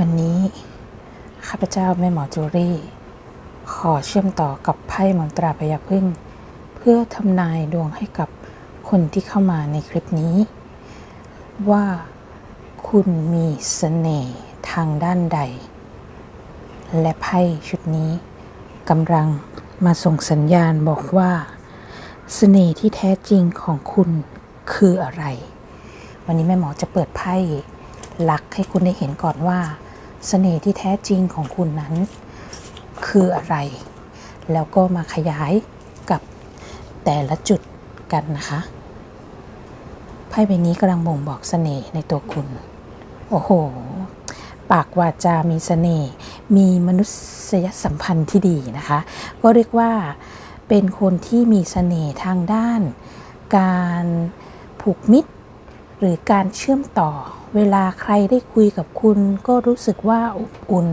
วันนี้ ข้าพเจ้าแม่หมอจูรี่ ขอเชื่อมต่อกับไพ่มนตราพยาพึ่ง เพื่อทำนายดวงให้กับคนที่เข้ามาในคลิปนี้ ว่าคุณมีเสน่ห์ทางด้านใด และไพ่ชุดนี้กำลังมาส่งสัญญาณบอกว่าเสน่ห์ที่แท้จริงของคุณคืออะไร วันนี้แม่หมอจะเปิดไพ่ลักให้คุณได้เห็นก่อนว่า เสน่ห์ที่แท้จริงของคุณนั้น คืออะไร แล้วก็มาขยายกับแต่ละจุดกันนะคะไพ่ใบนี้กำลังบ่งบอกเสน่ห์ในตัวคุณ โอ้โห ปากวาจา มีเสน่ห์ มีมนุษยสัมพันธ์ที่ดีนะคะ ก็เรียกว่าเป็นคนที่มีเสน่ห์ทางด้าน การผูกมิตร หรือการเชื่อมต่อ เวลาใครได้คุยกับคุณ ก็รู้สึกว่าอบอุ่น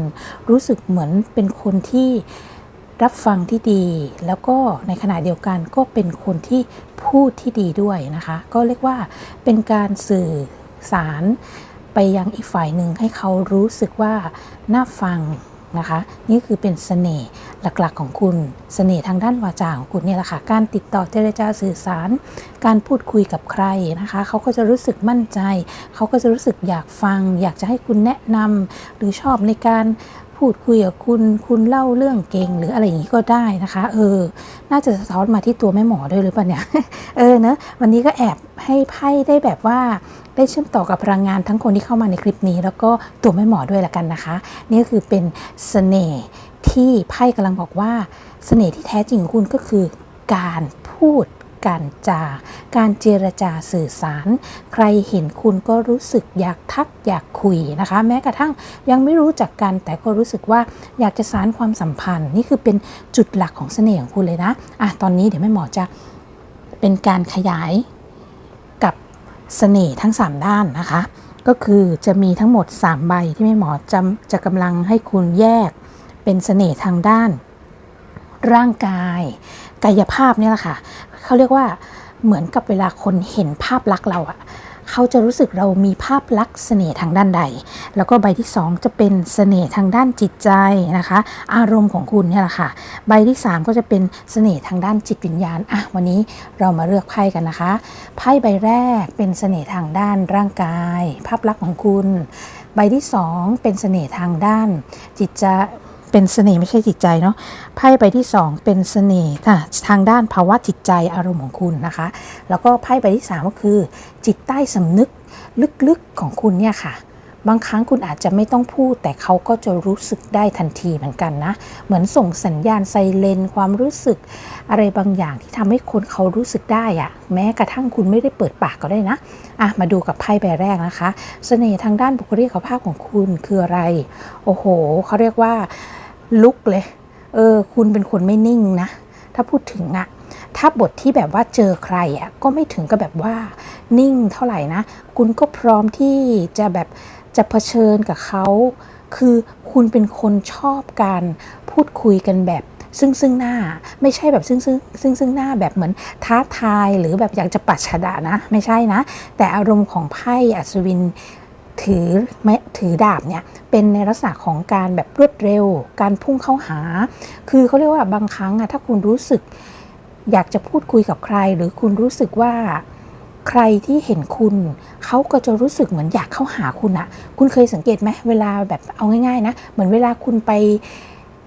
รู้สึกเหมือนเป็นคนที่รับฟังที่ดี แล้วก็ในขณะเดียวกันก็เป็นคนที่พูดที่ดีด้วยนะคะ ก็เรียกว่าเป็นการสื่อสารไปยังอีกฝ่ายหนึ่งให้เขารู้สึกว่าน่าฟัง นะคะ นี่คือเป็นเสน่ห์หลักๆของคุณเสน่ห์ทางด้านวาจาของคุณเนี่ยแหละค่ะ การติดต่อเจรจาสื่อสาร การพูดคุยกับใครนะคะ เขาก็จะรู้สึกมั่นใจ เขาก็จะรู้สึกอยากฟัง อยากจะให้คุณแนะนำหรือชอบในการพูดคุยกับคุณ คุณเล่าเรื่องเก่งหรืออะไรอย่างนี้ก็ได้นะคะ เออ น่าจะสะท้อนมาที่ตัวแม่หมอด้วยหรือเปล่าเนี่ย เออเนอะวันนี้ก็แอบให้ไพ่ได้แบบว่า ได้เชื่อมต่อกับพลังงานทั้งคนที่เข้ามาในคลิปนี้ แล้วก็ตัวแม่หมอด้วยละกันนะคะ นี่ก็คือเป็นเสน่ห์ที่ไพ่กำลังบอกว่าเสน่ห์ที่แท้จริงของคุณก็คือ การพูดการจา การเจรจาสื่อสาร ใครเห็นคุณก็รู้สึกอยากทักอยากคุยนะคะ แม้กระทั่งยังไม่รู้จักกันแต่ก็รู้สึกว่าอยากจะสารความสัมพันธ์ นี่คือเป็นจุดหลักของเสน่ห์ของคุณเลยนะอะตอนนี้เดี๋ยวแม่หมอจะเป็นการขยาย เสน่ห์ทั้ง 3 ด้านนะคะ ก็คือจะมีทั้งหมด 3 ใบที่แม่หมอจะจะกำลังให้คุณแยกเป็นเสน่ห์ทางด้าน ร่างกาย กายภาพเนี่ยแหละค่ะเขาเรียกว่าเหมือนกับเวลาคนเห็นภาพลักษณ์เราอะ เขาจะรู้สึกเรามีภาพลักษณ์เสน่ห์ทางด้านใด แล้วก็ใบที่ 2 จะเป็นเสน่ห์ทางด้านจิตใจนะคะ อารมณ์ของคุณเนี่ยแหละค่ะ ใบที่ 3 ก็จะเป็นเสน่ห์ทางด้านจิตวิญญาณอะวันนี้เรามาเลือกไพ่กันนะคะ ไพ่ใบแรกเป็นเสน่ห์ทางด้านร่างกาย ภาพลักษณ์ของคุณ ใบที่ 2 เป็นเสน่ห์ทางด้านจิตใจ เป็นเสน่ห์ไม่ใช่จิตใจเนาะไพ่ใบที่ 2 เป็นเสน่ห์ค่ะทางด้านภาวะจิตใจอารมณ์ของคุณนะคะ แล้วก็ไพ่ใบที่ 3 ก็คือ จิตใต้สำนึกลึกๆของคุณเนี่ยค่ะ บางครั้งคุณอาจจะไม่ต้องพูด แต่เขาก็จะรู้สึกได้ทันทีเหมือนกันนะ เหมือนส่งสัญญาณไซเรนความรู้สึก อะไรบางอย่างที่ทำให้คนเขารู้สึกได้อะแม้กระทั่งคุณไม่ได้เปิดปากก็ได้นะอะมาดูกับไพ่ใบแรกนะคะเสน่ห์ทางด้านบุคลิกภาพของคุณคืออะไร โอ้โหเขาเรียกว่า ลุกเลย เออ คุณเป็นคนไม่นิ่งนะ ถ้าพูดถึงอะถ้าบทที่แบบว่าเจอใครอะก็ไม่ถึงกับแบบว่านิ่งเท่าไหร่นะ คุณก็พร้อมที่จะแบบจะเผชิญกับเขา คือคุณเป็นคนชอบการพูดคุยกันแบบซึ่งซึ่งหน้าไม่ใช่แบบซึ่งซึ่งซึ่งซึ่งหน้าแบบเหมือนท้าทายหรือแบบอยากจะปัดฉดะนะ ไม่ใช่นะ แต่อารมณ์ของไพ่อัศวินถือไม้ ถือดาบเนี่ยเป็นในลักษณะของการแบบรวดเร็ว การพุ่งเข้าหา คือเขาเรียกว่าบางครั้งอะถ้าคุณรู้สึก อยากจะพูดคุยกับใคร หรือคุณรู้สึกว่าใครที่เห็นคุณ เขาก็จะรู้สึกเหมือนอยากเข้าหาคุณอะคุณเคยสังเกตไหมเวลาแบบเอาง่ายๆนะเหมือนเวลาคุณไป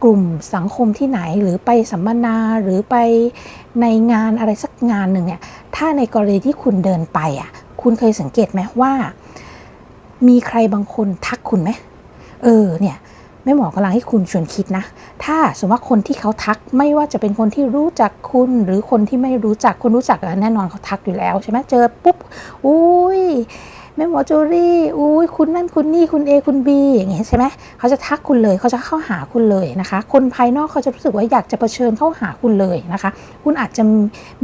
กลุ่มสังคมที่ไหนหรือไปสัมมนาหรือไปในงานอะไรสักงานหนึ่งเนี่ยถ้าในกรณีที่คุณเดินไปอะคุณเคยสังเกตไหมว่า มีใครบางคนทักคุณไหมเออเนี่ยแม่หมอกำลังให้คุณชวนคิดนะ ถ้าสมมติว่าคนที่เขาทักไม่ว่าจะเป็นคนที่รู้จักคุณหรือคนที่ไม่รู้จักคนรู้จักแน่นอนเขาทักอยู่แล้วใช่ไหมเจอปุ๊บอุ้ยแม่หมอจูรี่อุ้ยคุณนั่นคุณนี่คุณ A คุณ B อย่างเงี้ยใช่ไหมเขาจะทักคุณเลยเขาจะเข้าหาคุณเลยนะคะ คนภายนอกเขาจะรู้สึกว่าอยากจะเผชิญเข้าหาคุณเลยนะคะ คุณอาจจะ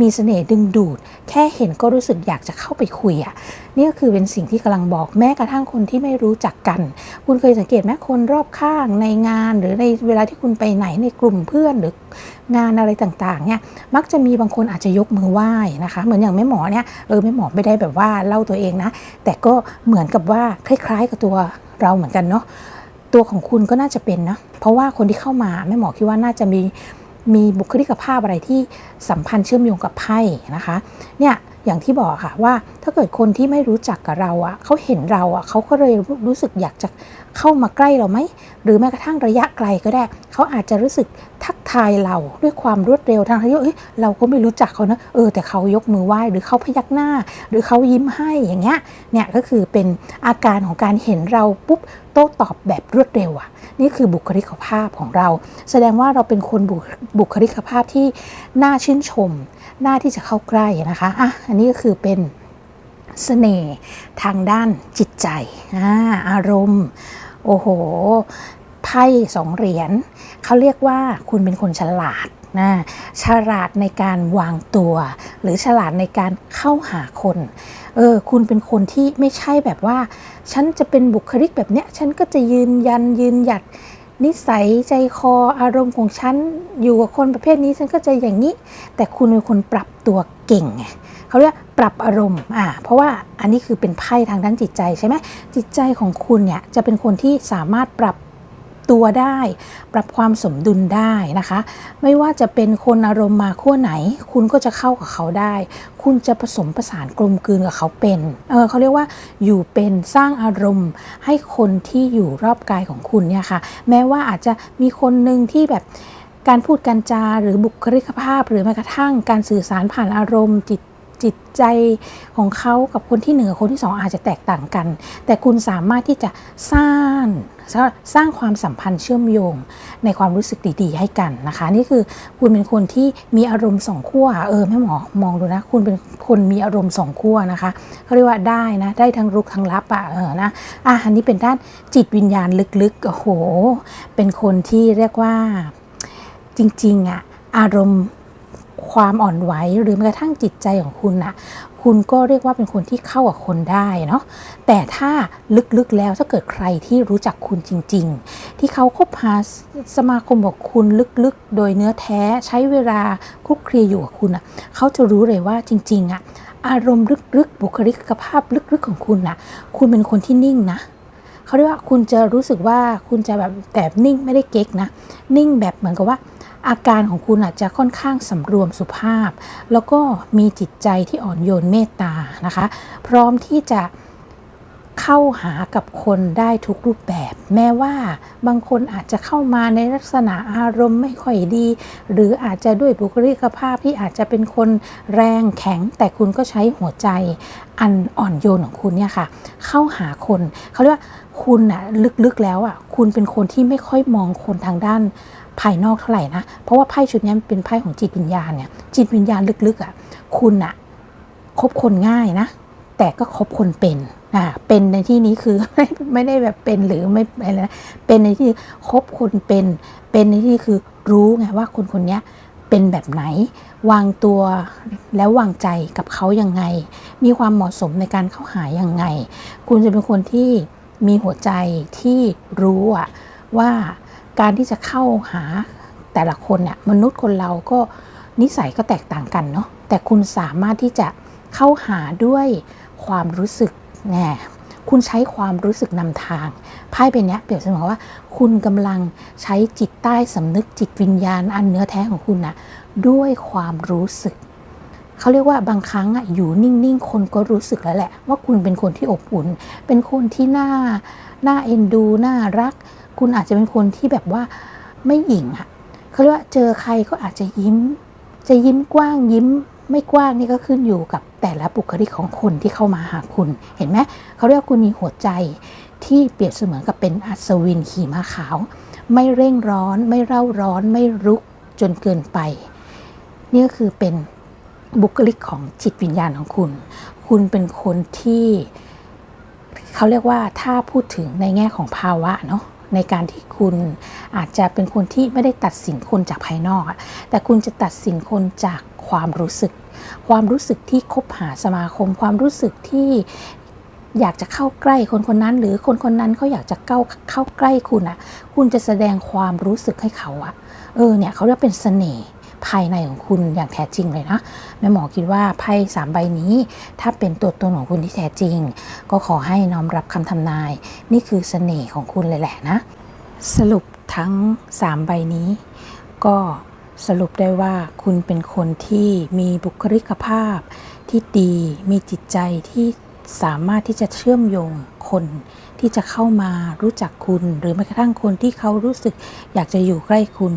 มีเสน่ห์ดึงดูด แค่เห็นก็รู้สึกอยากจะเข้าไปคุยอะ นี่ก็คือเป็นสิ่งที่กำลังบอกแม้กระทั่งคนที่ไม่รู้จักกัน คุณเคยสังเกตไหมคนรอบข้างในงาน หรือในเวลาที่คุณไปไหนในกลุ่มเพื่อนหรืองานอะไรต่างๆเนี่ยมักจะมีบางคนอาจจะยกมือไหว้นะคะ เหมือนอย่างแม่หมอเนี่ยเออแม่หมอไม่ได้แบบว่าเล่าตัวเองนะ แต่ก็เหมือนกับว่าคล้าย ๆ กับตัวเราเหมือนกันเนาะตัวของคุณก็น่าจะเป็นนะเพราะว่าคนที่เข้ามาแม่หมอคิดว่าน่าจะมีมีบุคลิกภาพอะไรที่สัมพันธ์เชื่อมโยงกับไพ่นะคะเนี่ย อย่างที่บอกค่ะว่าถ้าเกิดคนที่ไม่รู้จักกับเราอะ่ะเขาเห็นเราอะ่ะเขาก็เลยรู้สึกอยากจะเข้ามาใกล้เราไหมหรือแม้กระทั่งระยะไกลก็ได้ เขาอาจจะรู้สึกทักทายเราด้วยความรวดเร็วทางที่ว่าเอ้ยเราก็ไม่รู้จักเขานะเออแต่เขายกมือไหว้หรือเขาพยักหน้า หรือเขายิ้มให้อย่างเงี้ยเนี่ยก็คือเป็นอาการของการเห็นเราปุ๊บโต้ตอบแบบรวดเร็วอะ่ะ นี่คือบุคลิกภาพของเรา แสดงว่าเราเป็นคนบุบุคลิกภาพที่น่าชื่นชม น่าที่จะเข้าใกล้นะคะอะอันนี้ก็คือเป็นเสน่ห์ทางด้านจิตใจอาอารมณ์ โอ้โห ไพ่สองเหรียญเขาเรียกว่าคุณเป็นคนฉลาดนะฉลาดในการวางตัว หรือฉลาดในการเข้าหาคน เออ คุณเป็นคนที่ไม่ใช่แบบว่า ฉันจะเป็นบุคลิกแบบเนี้ย ฉันก็จะยืนยันยืนหยัดนิสัยใจคออารมณ์ของฉัน อยู่กับคนประเภทนี้ฉันก็จะอย่างนี้ แต่คุณเป็นคนปรับตัวเก่งไง เขาเรียกปรับอารมณ์อ่าเพราะว่าอันนี้คือเป็นไพ่ทางด้านจิตใจใช่ไหมจิตใจของคุณเนี่ยจะเป็นคนที่สามารถปรับตัวได้ ปรับความสมดุลได้นะคะ ไม่ว่าจะเป็นคนอารมณ์มาขั้วไหน คุณก็จะเข้ากับเขาได้ คุณจะผสมประสานกลมกลืนกับเขาเป็นเออเขาเรียกว่าอยู่เป็นสร้างอารมณ์ให้คนที่อยู่รอบกายของคุณเนี่ยค่ะ แม้ว่าอาจจะมีคนหนึ่งที่แบบการพูดการจาหรือบุคลิกภาพ หรือแม้กระทั่งการสื่อสารผ่านอารมณ์จิต จิตใจของเขากับคนที่หนึ่งคนที่สองอาจจะแตกต่างกัน แต่คุณสามารถที่จะสร้างสร้างความสัมพันธ์เชื่อมโยงในความรู้สึกดีๆ ให้กันนะคะ นี่คือคุณเป็นคนที่มีอารมณ์สองขั้วเออแม่หมอมองดูนะ คุณเป็นคนมีอารมณ์สองขั้วนะคะเขาเรียกว่าได้นะได้ทั้งรุกทั้งรับอะเออนะอะอันนี้เป็นด้านจิตวิญญาณลึกๆโอ้โห เป็นคนที่เรียกว่าจริงๆอะอารมณ์ ความอ่อนไหวหรือแม้กระทั่งจิตใจของคุณนะคุณก็เรียกว่าเป็นคนที่เข้ากับคนได้เนาะแต่ถ้าลึกๆแล้วถ้าเกิดใครที่รู้จักคุณจริง ๆ ที่เขาคบหาสมาคมกับคุณลึกๆ โดยเนื้อแท้ใช้เวลาคลุกคลีอยู่กับคุณอะเขาจะรู้เลยว่าจริง ๆอะอารมณ์ลึกๆ บุคลิกภาพลึกๆของคุณน่ะ คุณเป็นคนที่นิ่งนะ เขาเรียกว่าคุณจะรู้สึกว่าคุณจะแบบแบบนิ่งไม่ได้เก๊กนะ นิ่งแบบเหมือนกับว่า อาการของคุณอาจจะค่อนข้างสำรวมสุภาพ แล้วก็มีจิตใจที่อ่อนโยนเมตตานะคะ พร้อมที่จะเข้าหากับคนได้ทุกรูปแบบ แม้ว่าบางคนอาจจะเข้ามาในลักษณะอารมณ์ไม่ค่อยดี หรืออาจจะด้วยบุคลิกภาพที่อาจจะเป็นคนแรงแข็ง แต่คุณก็ใช้หัวใจอันอ่อนโยนของคุณเนี่ยค่ะ เข้าหาคนเขาเรียกว่า คุณอะลึกๆแล้วอะคุณเป็นคนที่ไม่ค่อยมองคนทางด้านภายนอกเท่าไหร่นะ เพราะว่าไพ่ชุดนี้เป็นไพ่ของจิตวิญญาณเนี่ย จิตวิญญาณลึกๆอะ่ะคุณอะคบคนง่ายนะ แต่ก็คบคนเป็นอ่าเป็นในที่นี้คือไม่ไม่ได้แบบเป็นหรือไม่อะไรนะเป็นในที่คบคนเป็น เป็นในที่คือรู้ไงว่าคนคนนี้เป็นแบบไหน วางตัวแล้ววางใจกับเขายังไง มีความเหมาะสมในการเข้าหายังไง คุณจะเป็นคนที่ มีหัวใจที่รู้อะว่าการที่จะเข้าหาแต่ละคนเนี่ยมนุษย์คนเราก็นิสัยก็แตกต่างกันเนาะแต่คุณสามารถที่จะเข้าหาด้วยความรู้สึกแน่คุณใช้ความรู้สึกนำทางไพ่เป็นเนี้ยเปรียบเสมือนว่า คุณกำลังใช้จิตใต้สำนึกจิตวิญญาณอันเนื้อแท้ของคุณนะด้วยความรู้สึก เขาเรียกว่าบางครั้งอะอยู่นิ่งๆ คนก็รู้สึกแล้วแหละ ว่าคุณเป็นคนที่อบอุ่น เป็นคนที่น่าน่าเอ็นดูน่ารัก คุณอาจจะเป็นคนที่แบบว่าไม่หยิ่งอะเขาเรียกว่าเจอใครก็อาจจะยิ้ม จะยิ้มกว้างยิ้มไม่กว้างนี่ก็ขึ้นอยู่กับแต่ละบุคลิกของคนที่เข้ามาหาคุณ เห็นไหมเขาเรียกว่าคุณมีหัวใจที่เปรียบเสมือนกับเป็นอัศวินขี่ม้าขาว ไม่เร่งร้อน ไม่เร่าร้อน ไม่รุกจนเกินไป นี่ก็คือเป็น บุคลิกของจิตวิญญาณของคุณ คุณเป็นคนที่เขาเรียกว่าถ้าพูดถึงในแง่ของภาวะเนาะในการที่คุณอาจจะเป็นคนที่ไม่ได้ตัดสินคนจากภายนอก แต่คุณจะตัดสินคนจากความรู้สึก ความรู้สึกที่คบหาสมาคม ความรู้สึกที่อยากจะเข้าใกล้คนคนนั้น หรือคนคนนั้นเขาอยากจะเข้าเข้าใกล้คุณอะ่ะ คุณจะแสดงความรู้สึกให้เขาอะ่ะ เออเนี่ยเขาเรียกเป็นเสน่ห์ ภายในของคุณอย่างแท้จริงเลยนะแม่หมอคิดว่าไพ่สามใบนี้ ถ้าเป็นตัวตนของคุณที่แท้จริง ก็ขอให้น้อมรับคำทำนาย นี่คือเสน่ห์ของคุณเลยแหละนะ สรุปทั้ง3ใบนี้ ก็สรุปได้ว่าคุณเป็นคนที่มีบุคลิกภาพที่ดี มีจิตใจที่ สามารถที่จะเชื่อมโยงคนที่จะเข้ามารู้จักคุณ หรือแม้กระทั่งคนที่เขารู้สึกอยากจะอยู่ใกล้คุณ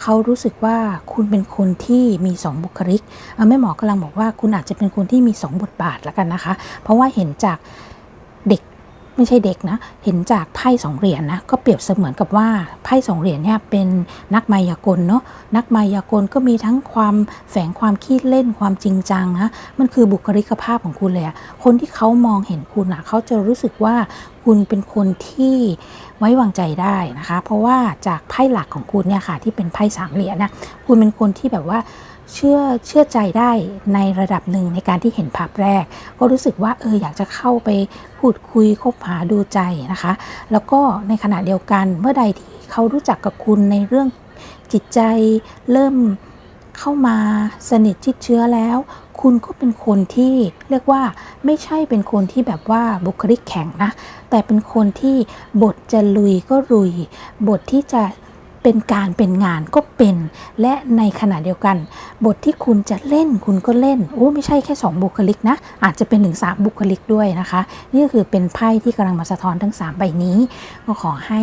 เขารู้สึกว่าคุณเป็นคนที่มีสองบุคลิกแม่หมอกำลังบอกว่าคุณอาจจะเป็นคนที่มีสองบทบาทแล้วกันนะคะ เพราะว่าเห็นจาก ไม่ใช่เด็กนะ เห็นจากไพ่สองเหรียญนะ ก็เปรียบเสมือนกับว่าไพ่สองเหรียญเนี่ยเป็นนักมายากลเนาะ นักมายากลก็มีทั้งความแฝงความคิดเล่นความจริงจังนะ มันคือบุคลิกภาพของคุณเลยอะคนที่เขามองเห็นคุณอะเขาจะรู้สึกว่าคุณเป็นคนที่ไว้วางใจได้นะคะ เพราะว่าจากไพ่หลักของคุณเนี่ยค่ะที่เป็นไพ่สามเหรียญนะ คุณเป็นคนที่แบบว่า เชื่อเชื่อใจได้ในระดับหนึ่งในการที่เห็นภาพแรก ก็รู้สึกว่าเอออยากจะเข้าไปพูดคุยคบหาดูใจนะคะ แล้วก็ในขณะเดียวกันเมื่อใดที่เขารู้จักกับคุณในเรื่องจิตใจเริ่มเข้ามาสนิทชิดเชื้อแล้ว คุณก็เป็นคนที่เรียกว่าไม่ใช่เป็นคนที่แบบว่าบุคลิกแข็งนะ แต่เป็นคนที่บทจะลุยก็ลุย บทที่จะ เป็นการเป็นงานก็เป็น และในขณะเดียวกัน บทที่คุณจะเล่นคุณก็เล่นโอ้ไม่ใช่แค่ 2 บุคลิกนะ อาจจะเป็นถึง3บุคลิกด้วยนะคะ นี่ก็คือเป็นไพ่ที่กำลังมาสะท้อนทั้ง 3 ใบนี้ ก็ขอให้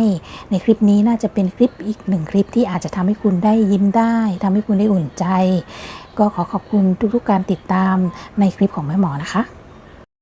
ในคลิปนี้น่าจะเป็นคลิปอีกหนึ่งคลิปที่อาจจะทำให้คุณได้ยิ้มได้ ทำให้คุณได้อุ่นใจ ก็ขอขอบคุณทุกๆการติดตามในคลิปของแม่หมอนะคะ